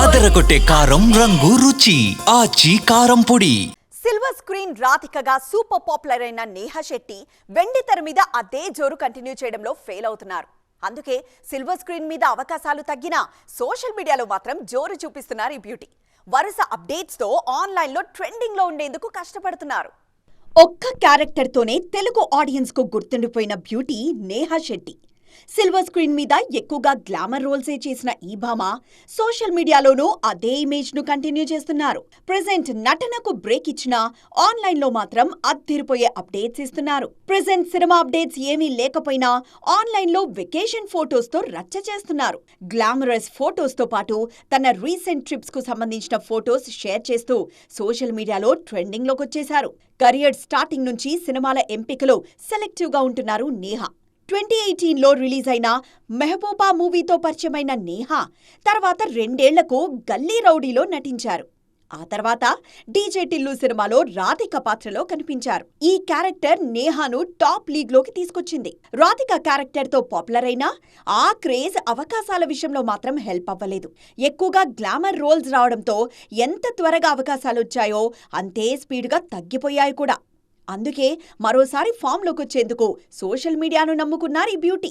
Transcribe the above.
అదరగొట్టే కారం రంగు రుచి. ఆచి కారం పొడి. సిల్వర్ స్క్రీన్ రాధికగా సూపర్ పాపులర్ అయిన నేహా శెట్టి వెండి తెర మీద అదే జోరు కంటిన్యూ చేయడంలో ఫెయిల్ అవుతున్నారు. అందుకే సిల్వర్ స్క్రీన్ మీద అవకాశాలు తగ్గినా సోషల్ మీడియాలో మాత్రం జోరు చూపిస్తున్నారు ఈ బ్యూటీ వరుస అప్డేట్స్తో ఆన్లైన్లో ట్రెండింగ్లో ఉండేందుకు కష్టపడుతున్నారు. ఒక్క క్యారెక్టర్తోనే తెలుగు ఆడియన్స్కు గుర్తుండిపోయిన beauty Neha Shetty. Silver screen మీద ఎక్కువగా గ్లామర్ రోల్సే చేసిన ఈ భామ సోషల్ మీడియాలోనూ అదే ఇమేజ్ను కంటిన్యూ చేస్తున్నారు. ప్రెసెంట్ నటనకు బ్రేక్ ఇచ్చినా ఆన్లైన్లో మాత్రం అద్దిరిపోయే అప్డేట్స్ ఇస్తున్నారు. ప్రెసెంట్ సినిమా అప్డేట్స్ ఏమీ లేకపోయినా ఆన్లైన్లో వెకేషన్ ఫోటోస్తో రచ్చ చేస్తున్నారు. గ్లామరస్ ఫోటోస్తో పాటు తన రీసెంట్ ట్రిప్స్కు సంబంధించిన ఫోటోస్ షేర్ చేస్తూ సోషల్ మీడియాలో ట్రెండింగ్లోకి వచ్చేశారు కెరియర్ స్టార్టింగ్ నుంచి సినిమాల ఎంపికలో సెలెక్టివ్గా ఉంటున్నారు నేహా. ట్వంటీ ఎయిటీన్లో రిలీజ్ అయిన మెహబూబా మూవీతో పరిచయమైన నేహా తర్వాత రెండేళ్ళకు గల్లీ రౌడీలో నటించారు. ఆ తర్వాత డీజే టిల్లు సినిమాలో రాధిక పాత్రలో కనిపించారు. ఈ క్యారెక్టర్ నేహాను టాప్ లీగ్లోకి తీసుకొచ్చింది. రాధిక క్యారెక్టర్తో పాపులర్ అయినా ఆ క్రేజ్ అవకాశాల విషయంలో మాత్రం హెల్ప్ అవ్వలేదు. ఎక్కువగా గ్లామర్ రోల్స్ రావడంతో ఎంత త్వరగా అవకాశాలు వచ్చాయో అంతే స్పీడ్గా తగ్గిపోయాయి కూడా. అందుకే మరోసారి ఫామ్లోకి వచ్చేందుకు సోషల్ మీడియాను నమ్ముకున్నారు ఈ బ్యూటీ.